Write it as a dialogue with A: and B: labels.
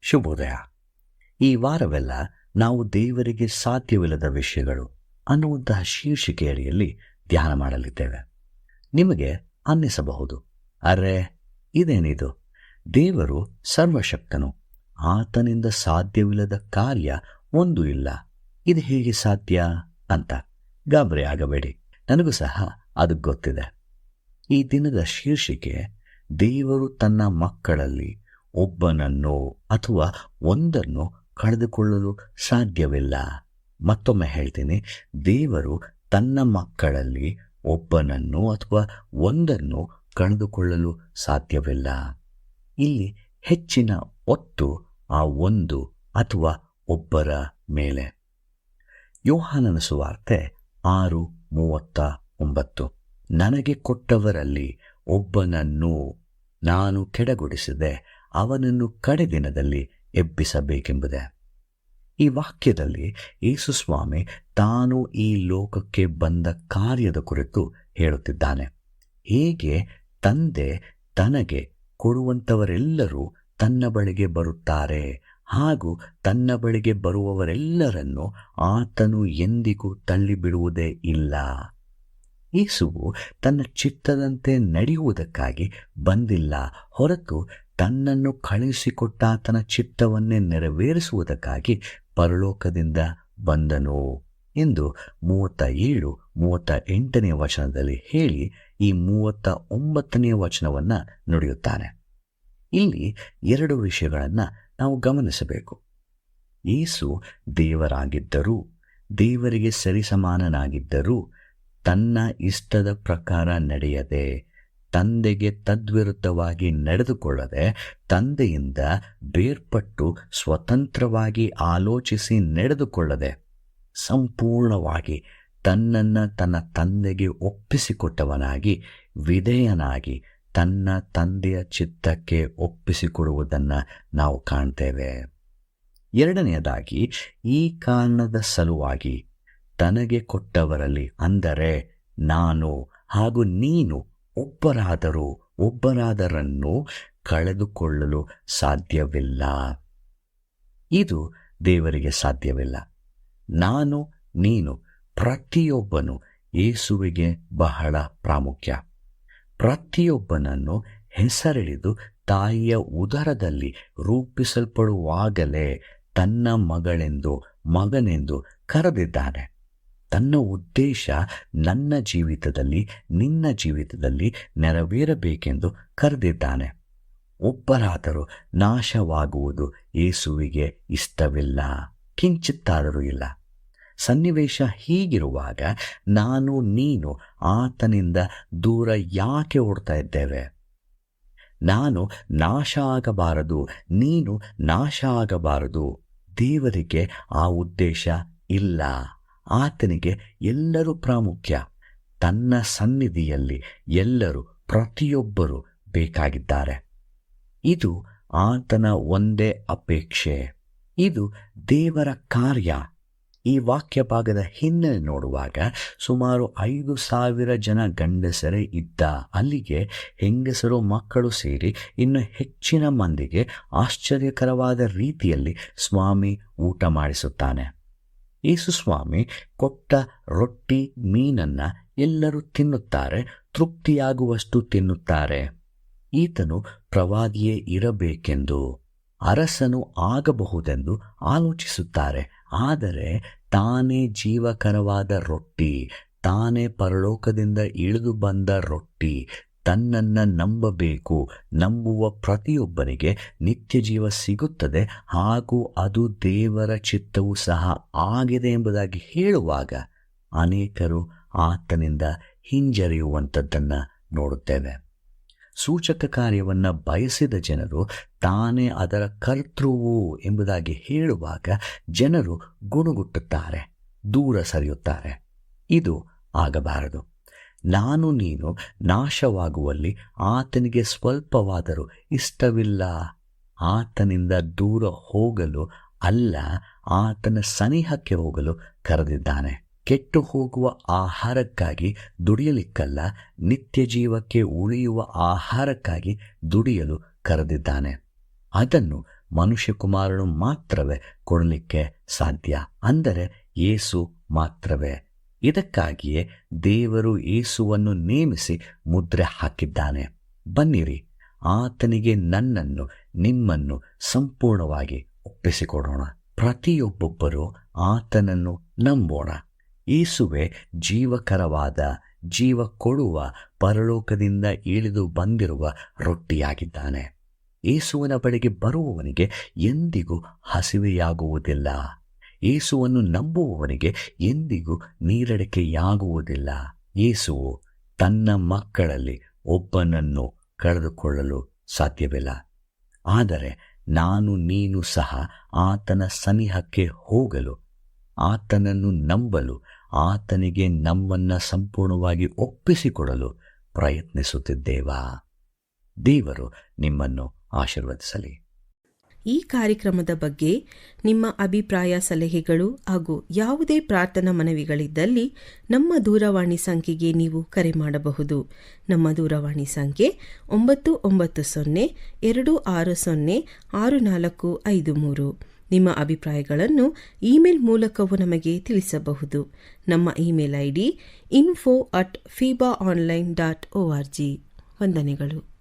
A: ಶುಭೋದಯ. ಈ ವಾರವೆಲ್ಲ ನಾವು ದೇವರಿಗೆ ಸಾಧ್ಯವಿಲ್ಲದ ವಿಷಯಗಳು ಅನ್ನುವಂತಹ ಶೀರ್ಷಿಕೆಯಡಿಯಲ್ಲಿ ಧ್ಯಾನ ಮಾಡಲಿದ್ದೇವೆ. ನಿಮಗೆ ಅನ್ನಿಸಬಹುದು. ಅರೆ, ಇದೇನಿದು? ದೇವರು ಸರ್ವಶಕ್ತನು. ಆತನಿಂದ ಸಾಧ್ಯವಿಲ್ಲದ ಕಾರ್ಯ ಒಂದು ಇಲ್ಲ. ಇದು ಹೇಗೆ ಸಾಧ್ಯ ಅಂತ ಗಾಬರಿ ಆಗಬೇಡಿ. ನನಗೂ ಸಹ ಅದು ಗೊತ್ತಿದೆ. ಈ ದಿನದ ಶೀರ್ಷಿಕೆ, ದೇವರು ತನ್ನ ಮಕ್ಕಳಲ್ಲಿ ಒಬ್ಬನನ್ನು ಅಥವಾ ಒಂದನ್ನು ಕಳೆದುಕೊಳ್ಳಲು ಸಾಧ್ಯವಿಲ್ಲ. ಮತ್ತೊಮ್ಮೆ ಹೇಳ್ತೀನಿ, ದೇವರು ತನ್ನ ಮಕ್ಕಳಲ್ಲಿ ಒಬ್ಬನನ್ನು ಅಥವಾ ಒಂದನ್ನು ಕಳೆದುಕೊಳ್ಳಲು ಸಾಧ್ಯವಿಲ್ಲ. ಇಲ್ಲಿ ಹೆಚ್ಚಿನ ಒತ್ತು ಆ ಒಂದು ಅಥವಾ ಒಬ್ಬರ ಮೇಲೆ. ಯೋಹಾನನ ಸುವಾರ್ತೆ ಆರು ಮೂವತ್ತ ಒಂಬತ್ತು. ನನಗೆ ಕೊಟ್ಟವರಲ್ಲಿ ಒಬ್ಬನನ್ನು ನಾನು ಕೆಡಗೊಡಿಸಿದೆ, ಅವನನ್ನು ಕಡೆ ದಿನದಲ್ಲಿ ಎಬ್ಬಿಸಬೇಕೆಂಬುದೇ. ಈ ವಾಕ್ಯದಲ್ಲಿ ಯೇಸುಸ್ವಾಮಿ ತಾನು ಈ ಲೋಕಕ್ಕೆ ಬಂದ ಕಾರ್ಯದ ಕುರಿತು ಹೇಳುತ್ತಿದ್ದಾನೆ. ಹೇಗೆ ತಂದೆ ತನಗೆ ಕೊಡುವಂಥವರೆಲ್ಲರೂ ತನ್ನ ಬಳಿಗೆ ಬರುತ್ತಾರೆ ಹಾಗೂ ತನ್ನ ಬಳಿಗೆ ಬರುವವರೆಲ್ಲರನ್ನು ಆತನು ಎಂದಿಗೂ ತಳ್ಳಿಬಿಡುವುದೇ ಇಲ್ಲ. ಯೇಸುವು ತನ್ನ ಚಿತ್ತದಂತೆ ನಡೆಯುವುದಕ್ಕಾಗಿ ಬಂದಿಲ್ಲ. ಹೊರತು ತನ್ನನ್ನು ಕಳುಹಿಸಿಕೊಟ್ಟಾತನ ಚಿತ್ತವನ್ನೇ ನೆರವೇರಿಸುವುದಕ್ಕಾಗಿ ಪರಲೋಕದಿಂದ ಬಂದನು ಎಂದು ಮೂವತ್ತ ಏಳು ಮೂವತ್ತ ಎಂಟನೇ ವಚನದಲ್ಲಿ ಹೇಳಿ ಈ ಮೂವತ್ತ ಒಂಬತ್ತನೆಯ ವಚನವನ್ನು ನುಡಿಯುತ್ತಾನೆ. ಇಲ್ಲಿ ಎರಡು ವಿಷಯಗಳನ್ನು ನಾವು ಗಮನಿಸಬೇಕು. ಯೇಸು ದೇವರಾಗಿದ್ದರೂ, ದೇವರಿಗೆ ಸರಿಸಮಾನನಾಗಿದ್ದರೂ, ತನ್ನ ಇಷ್ಟದ ಪ್ರಕಾರ ನಡೆಯದೆ, ತಂದೆಗೆ ತದ್ವಿರುದ್ಧವಾಗಿ ನಡೆದುಕೊಳ್ಳದೆ, ತಂದೆಯಿಂದ ಬೇರ್ಪಟ್ಟು ಸ್ವತಂತ್ರವಾಗಿ ಆಲೋಚಿಸಿ ನಡೆದುಕೊಳ್ಳದೆ, ಸಂಪೂರ್ಣವಾಗಿ ತನ್ನನ್ನು ತನ್ನ ತಂದೆಗೆ ಒಪ್ಪಿಸಿಕೊಟ್ಟವನಾಗಿ, ವಿಧೇಯನಾಗಿ ತನ್ನ ತಂದೆಯ ಚಿತ್ತಕ್ಕೆ ಒಪ್ಪಿಸಿಕೊಡುವುದನ್ನು ನಾವು ಕಾಣ್ತೇವೆ. ಎರಡನೆಯದಾಗಿ, ಈ ಕಾರಣದ ಸಲುವಾಗಿ ತನಗೆ ಕೊಟ್ಟವರಲ್ಲಿ ಅಂದರೆ ನಾನು ಹಾಗೂ ನೀನು ಒಬ್ಬರಾದರೂ ಒಬ್ಬರಾದರನ್ನು ಕಳೆದುಕೊಳ್ಳಲು ಸಾಧ್ಯವಿಲ್ಲ. ಇದು ದೇವರಿಗೆ ಸಾಧ್ಯವಿಲ್ಲ. ನಾನು, ನೀನು ಪ್ರತಿಯೊಬ್ಬನು ಯೇಸುವಿಗೆ ಬಹಳ ಪ್ರಾಮುಖ್ಯ. ಪ್ರತಿಯೊಬ್ಬನನ್ನು ಹೆಸರಿಳಿದು ತಾಯಿಯ ಉದರದಲ್ಲಿ ರೂಪಿಸಲ್ಪಡುವಾಗಲೇ ತನ್ನ ಮಗಳೆಂದು, ಮಗನೆಂದು ಕರೆದಿದ್ದಾನೆ. ತನ್ನ ಉದ್ದೇಶ ನನ್ನ ಜೀವಿತದಲ್ಲಿ, ನಿನ್ನ ಜೀವಿತದಲ್ಲಿ ನೆರವೇರಬೇಕೆಂದು ಕರೆದಿದ್ದಾನೆ. ಒಬ್ಬರಾದರೂ ನಾಶವಾಗುವುದು ಯೇಸುವಿಗೆ ಇಷ್ಟವಿಲ್ಲ. ಕಿಂಚಿತ್ತಾದರೂ ಇಲ್ಲ. ಸನ್ನಿವೇಶ ಹೀಗಿರುವಾಗ ನಾನು, ನೀನು ಆತನಿಂದ ದೂರ ಯಾಕೆ ಓಡ್ತಾ ಇದ್ದೇವೆ? ನಾನು ನಾಶ ಆಗಬಾರದು ನೀನು ನಾಶ ಆಗಬಾರದು ದೇವರಿಗೆ ಆ ಉದ್ದೇಶ ಇಲ್ಲ. ಆತನಿಗೆ ಎಲ್ಲರೂ ಪ್ರಾಮುಖ್ಯ. ತನ್ನ ಸನ್ನಿಧಿಯಲ್ಲಿ ಎಲ್ಲರೂ ಪ್ರತಿಯೊಬ್ಬರು ಬೇಕಾಗಿದ್ದಾರೆ. ಇದು ಆತನ ಒಂದೇ ಅಪೇಕ್ಷೆ. ಇದು ದೇವರ ಕಾರ್ಯ. ಈ ವಾಕ್ಯ ಭಾಗದ ಹಿನ್ನೆಲೆ ನೋಡುವಾಗ ಸುಮಾರು ಐದು ಸಾವಿರ ಜನ ಗಂಡಸರೇ ಇದ್ದ ಅಲ್ಲಿಗೆ ಹೆಂಗಸರು ಮಕ್ಕಳು ಸೇರಿ ಇನ್ನು ಹೆಚ್ಚಿನ ಮಂದಿಗೆ ಆಶ್ಚರ್ಯಕರವಾದ ರೀತಿಯಲ್ಲಿ ಸ್ವಾಮಿ ಊಟ ಮಾಡಿಸುತ್ತಾನೆ. ಯೇಸು ಸ್ವಾಮಿ ಕೊಟ್ಟ ರೊಟ್ಟಿ, ಮೀನನ್ನ ಎಲ್ಲರೂ ತಿನ್ನುತ್ತಾರೆ, ತೃಪ್ತಿಯಾಗುವಷ್ಟು ತಿನ್ನುತ್ತಾರೆ. ಈತನು ಪ್ರವಾದಿಯೇ ಇರಬೇಕೆಂದು, ಅರಸನು ಆಗಬಹುದೆಂದು ಆಲೋಚಿಸುತ್ತಾರೆ. ಆದರೆ ತಾನೇ ಜೀವಕರವಾದ ರೊಟ್ಟಿ, ತಾನೇ ಪರಲೋಕದಿಂದ ಇಳಿದು ಬಂದ ರೊಟ್ಟಿ, ತನ್ನನ್ನು ನಂಬಬೇಕು, ನಂಬುವ ಪ್ರತಿಯೊಬ್ಬನಿಗೆ ನಿತ್ಯ ಜೀವ ಸಿಗುತ್ತದೆ ಹಾಗೂ ಅದು ದೇವರ ಚಿತ್ತವೂ ಸಹ ಆಗಿದೆ ಎಂಬುದಾಗಿ ಹೇಳುವಾಗ ಅನೇಕರು ಆತನಿಂದ ಹಿಂಜರಿಯುವಂಥದ್ದನ್ನು ನೋಡುತ್ತೇವೆ. ಸೂಚಕ ಕಾರ್ಯವನ್ನು ಬಯಸಿದ ಜನರು ತಾನೇ ಅದರ ಕರ್ತೃವು ಎಂಬುದಾಗಿ ಹೇಳುವಾಗ ಜನರು ಗುಣಗುಟ್ಟುತ್ತಾರೆ, ದೂರ ಸರಿಯುತ್ತಾರೆ. ಇದು ಆಗಬಾರದು. ನಾನು ನೀನು ನಾಶವಾಗುವಲ್ಲಿ ಆತನಿಗೆ ಸ್ವಲ್ಪವಾದರೂ ಇಷ್ಟವಿಲ್ಲ. ಆತನಿಂದ ದೂರ ಹೋಗಲು ಅಲ್ಲ, ಆತನ ಸನಿಹಕ್ಕೆ ಹೋಗಲು ಕರೆದಿದ್ದಾನೆ. ಕೆಟ್ಟು ಹೋಗುವ ಆಹಾರಕ್ಕಾಗಿ ದುಡಿಯಲಿಕ್ಕಲ್ಲ ನಿತ್ಯ ಜೀವಕ್ಕೆ ಉಳಿಯುವ ಆಹಾರಕ್ಕಾಗಿ ದುಡಿಯಲು ಕರೆದಿದ್ದಾನೆ. ಅದನ್ನು ಮನುಷ್ಯಕುಮಾರನು ಮಾತ್ರವೇ ಕೊಡಲಿಕ್ಕೆ ಸಾಧ್ಯ. ಅಂದರೆ ಏಸು ಮಾತ್ರವೇ. ಇದಕ್ಕಾಗಿಯೇ ದೇವರು ಏಸುವನ್ನು ನೇಮಿಸಿ ಮುದ್ರೆ ಹಾಕಿದ್ದಾನೆ. ಬನ್ನಿರಿ, ಆತನಿಗೆ ನನ್ನನ್ನು, ನಿಮ್ಮನ್ನು ಸಂಪೂರ್ಣವಾಗಿ ಒಪ್ಪಿಸಿಕೊಡೋಣ. ಪ್ರತಿಯೊಬ್ಬೊಬ್ಬರು ಆತನನ್ನು ನಂಬೋಣ. ಏಸುವೆ ಜೀವಕರವಾದ ಜೀವ ಕೊಡುವ ಪರಲೋಕದಿಂದ ಇಳಿದು ಬಂದಿರುವ ರೊಟ್ಟಿಯಾಗಿದ್ದಾನೆ. ಏಸುವನ ಬಳಿಗೆ ಬರುವವನಿಗೆ ಎಂದಿಗೂ ಹಸಿವೆಯಾಗುವುದಿಲ್ಲ. ಏಸುವನ್ನು ನಂಬುವವನಿಗೆ ಎಂದಿಗೂ ನೀರಡಿಕೆಯಾಗುವುದಿಲ್ಲ ಏಸುವು ತನ್ನ ಮಕ್ಕಳಲ್ಲಿ ಒಬ್ಬನನ್ನು ಕಳೆದುಕೊಳ್ಳಲು ಸಾಧ್ಯವಿಲ್ಲ. ಆದರೆ ನಾನು ನೀನು ಸಹ ಆತನ ಸನಿಹಕ್ಕೆ ಹೋಗಲು, ಆತನನ್ನು ನಂಬಲು ಆತನಿಗೆ ನಮ್ಮನ್ನ ಸಂಪೂರ್ಣವಾಗಿ ಒಪ್ಪಿಸಿಕೊಡಲು ಪ್ರಯತ್ನಿಸುತ್ತಿದ್ದೇವಾ? ದೇವರು ನಿಮ್ಮನ್ನು ಆಶೀರ್ವದಿಸಲಿ.
B: ಈ ಕಾರ್ಯಕ್ರಮದ ಬಗ್ಗೆ ನಿಮ್ಮ ಅಭಿಪ್ರಾಯ, ಸಲಹೆಗಳು ಹಾಗೂ ಯಾವುದೇ ಪ್ರಾರ್ಥನಾ ಮನವಿಗಳಿದ್ದಲ್ಲಿ ನಮ್ಮ ದೂರವಾಣಿ ಸಂಖ್ಯೆಗೆ ನೀವು ಕರೆ ಮಾಡಬಹುದು. ನಮ್ಮ ದೂರವಾಣಿ ಸಂಖ್ಯೆ ಒಂಬತ್ತು ಒಂಬತ್ತು ಸೊನ್ನೆ ಎರಡು ಆರು ಸೊನ್ನೆ ಆರು ನಾಲ್ಕು ಐದು ಮೂರು. ನಿಮ್ಮ ಅಭಿಪ್ರಾಯಗಳನ್ನು ಇಮೇಲ್ ಮೂಲಕವೂ ನಮಗೆ ತಿಳಿಸಬಹುದು. ನಮ್ಮ email I D info at fiba online dot O R G ವಂದನೆಗಳು.